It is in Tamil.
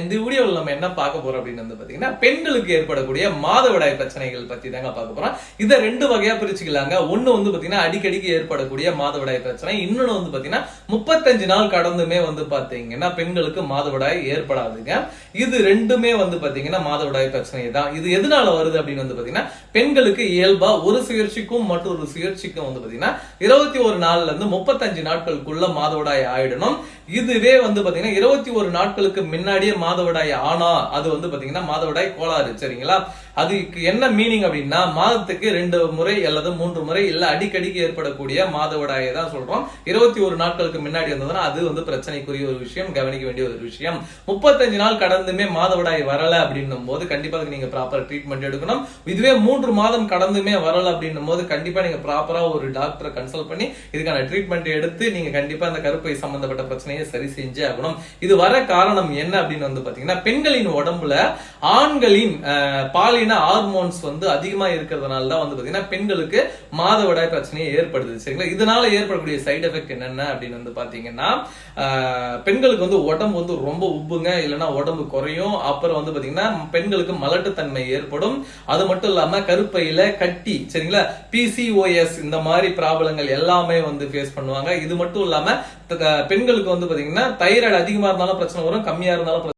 இந்த வீடியோவில் நம்ம என்ன பார்க்க போறோம் அப்படின்னு வந்து பாத்தீங்கன்னா பெண்களுக்கு ஏற்படக்கூடிய மாதவிடாய் பிரச்சனைகள் பத்தி தாங்க பார்க்க போறோம். இதை ரெண்டு வகையா பிரிச்சுக்கலாங்க. ஒன்னு வந்து பாத்தீங்கன்னா அடிக்கடிக்கு ஏற்படக்கூடிய மாதவிடாய் பிரச்சனை. இன்னொன்னு வந்து பாத்தீங்கன்னா முப்பத்தஞ்சு நாள் கடந்துமே வந்து பாத்தீங்கன்னா பெண்களுக்கு மாதவிடாய் ஏற்படாதுங்க. இது ரெண்டுமே வந்து பாத்தீங்கன்னா மாதவிடாய் பிரச்சனை தான். இது எதனால வருது அப்படின்னு வந்து பாத்தீங்கன்னா பெண்களுக்கு இயல்பா ஒரு சுயற்சிக்கும் மற்றொரு சுயற்சிக்கும் வந்து பாத்தீங்கன்னா இருபத்தி ஒரு நாள்ல இருந்து முப்பத்தஞ்சு நாட்களுக்குள்ள மாதவிடாய் ஆயிடணும். இதுவே வந்து பாத்தீங்கன்னா இருபத்தி ஒரு நாட்களுக்கு முன்னாடியே மாதவிடாய் ஆனா அது வந்து பாத்தீங்கன்னா மாதவிடாய் கோளாறு சரிங்களா? அதுக்கு என்ன மீனிங் அப்படின்னா மாதத்துக்கு ரெண்டு முறை அல்லது மூன்று முறை இல்ல அடிக்கடிக்கு ஏற்படக்கூடிய மாதவிடாயை தான் சொல்றோம். இருபத்தி ஒரு நாட்களுக்கு முன்னாடி வந்ததுன்னா அது வந்து பிரச்சனைக்குரிய ஒரு விஷயம் கவனிக்க வேண்டிய ஒரு விஷயம். முப்பத்தஞ்சு நாள் கடந்துமே மாதவிடாய் வரல அப்படின்னும் போது கண்டிப்பா அதுக்கு நீங்க ப்ராப்பர் ட்ரீட்மெண்ட் எடுக்கணும். இதுவே மூன்று மாதம் கடந்துமே வரல அப்படின்னும் போது கண்டிப்பா நீங்க ப்ராப்பரா ஒரு டாக்டரை கன்சல்ட் பண்ணி இதுக்கான ட்ரீட்மெண்ட் எடுத்து நீங்க கண்டிப்பா அந்த கருப்பை சம்பந்தப்பட்ட பிரச்சனையை சரி செஞ்சே ஆகணும். இது வர காரணம் என்ன அப்படின்னு வந்து பாத்தீங்கன்னா பெண்களின் உடம்புல ஆண்களின் பாலின ஹார்மோன்ஸ் வந்து அதிகமா இருக்கிறதுனால தான் வந்து பாத்தீங்கன்னா பெண்களுக்கு மாதவிடாய் பிரச்சனையை ஏற்படுது. சரிங்களா? இதனால ஏற்படக்கூடிய சைடு எஃபெக்ட் என்னென்ன அப்படின்னு வந்து பாத்தீங்கன்னா பெண்களுக்கு வந்து உடம்பு வந்து ரொம்ப உப்புங்க இல்லைன்னா உடம்பு குறையும். அப்புறம் வந்து பாத்தீங்கன்னா பெண்களுக்கு மலட்டுத்தன்மை ஏற்படும். அது மட்டும் இல்லாம கருப்பையில கட்டி சரிங்களா? பிசிஓஎஸ் இந்த மாதிரி ப்ராப்ளங்கள் எல்லாமே வந்து ஃபேஸ் பண்ணுவாங்க. இது மட்டும் இல்லாம பெண்களுக்கு வந்து பாத்தீங்கன்னா தைராய்டு அதிகமா இருந்தாலும் பிரச்சனை வரும் கம்மியா இருந்தாலும்